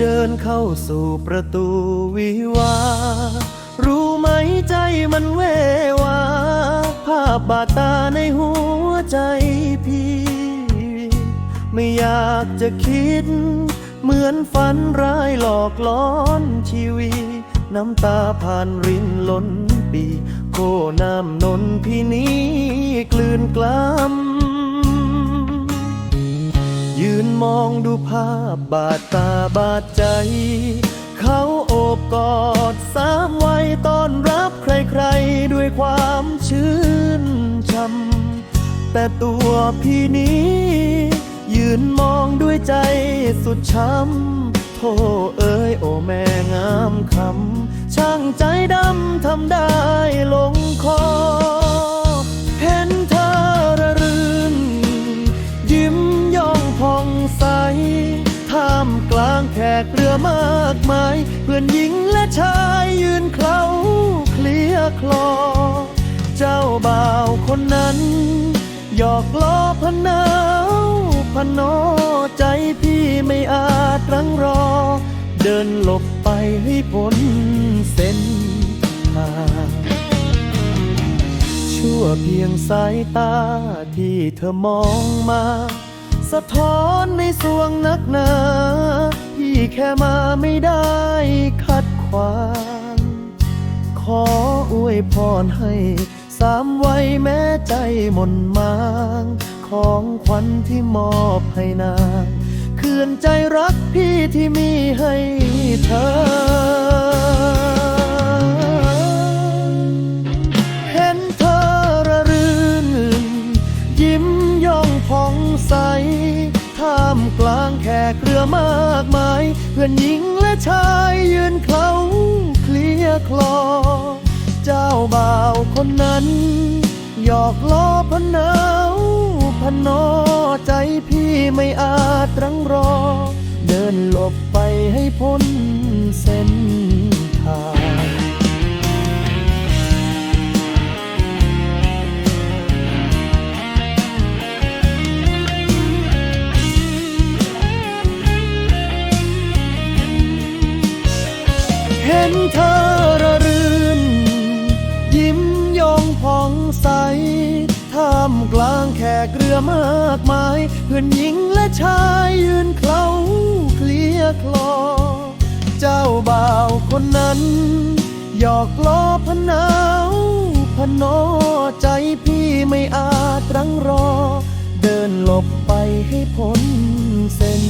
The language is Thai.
เดินเข้าสู่ประตูวิวา รู้ไหมใจมันเววา ภาพบาดตาในหัวใจพี่ ไม่อยากจะคิด เหมือนฝันร้ายหลอกล้อนชีวิตน้ำตาผ่านรินล้นปี โคน้ำนนพี่นี้ มองดูภาพบาดตาบาดใจ เขาโอบกอดสามไว้ต้อนรับใครๆ ด้วยความชื่นช่ำแต่ตัวพี่นี้ ยืนมองด้วยใจสุดช้ำโธ่เอ้ยโอแม่งามคำช่างใจดำ ใสท่ามกลางแขกเรือมากมาย เพื่อนหญิงและชายยืนเคล้าเคลียคลอ เจ้าบ่าวคนนั้น หยอกล้อพะเนาวพะนอใจพี่ไม่อาจรังรอ เดินหลบไปให้พ้นเส้นทางชั่วเพียงสายตาที่เธอมองมา สะท้อนในสวงนักหนาพี่แค่มาไม่ได้ขัดขวางขออวยพรให้สามวัยแม้ใจหม่นมาง ของขวัญที่มอบให้นางเคือนใจรักพี่ที่มีให้เธอเห็นเธอระรื่น ยิ้มย่องผ่อง กลางแขกเรือมากมาย เพื่อนหญิงและชายยืนเค้าเคลียคลอ เจ้าบ่าวคนนั้นหยอกล้อพะเนาพะนอใจพี่ไม่อาจรังรอ เดินหลบไปให้พ้น เห็นเธอระรื่น ยิ้มยองผ่องใส ท่ามกลางแขกเรือมากมาย เพื่อนหญิงและชายยืนเคล้าเคลียคลอ เจ้าบ่าวคนนั้น หยอกล้อพนาวพนอใจพี่ไม่อาจรังรอ เดินหลบไปให้พ้นเส้น